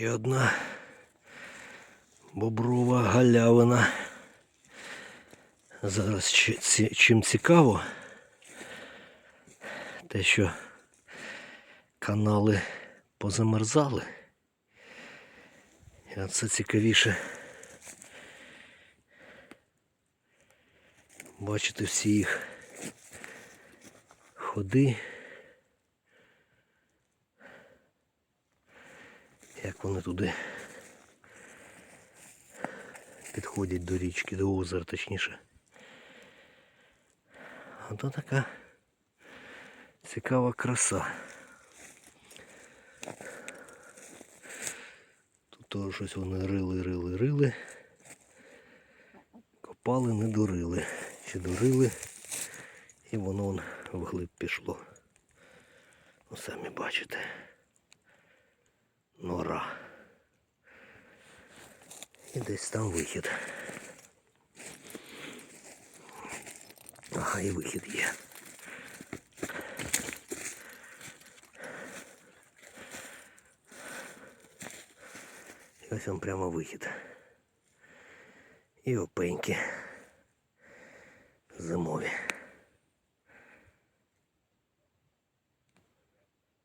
Ще одна боброва галявина. Зараз чим цікаво, те, що канали позамерзали. І це цікавіше бачити всі їх ходи. Як вони туди підходять до річки, до озера точніше. А то така цікава краса. Тут теж щось вони рили, рили, рили. Копали, не дурили. Чи дурили, і воно вглиб пішло. Ну, самі бачите. Нора. І десь там вихід. Ага, і вихід є. І ось вам прямо вихід. І опеньки зимові.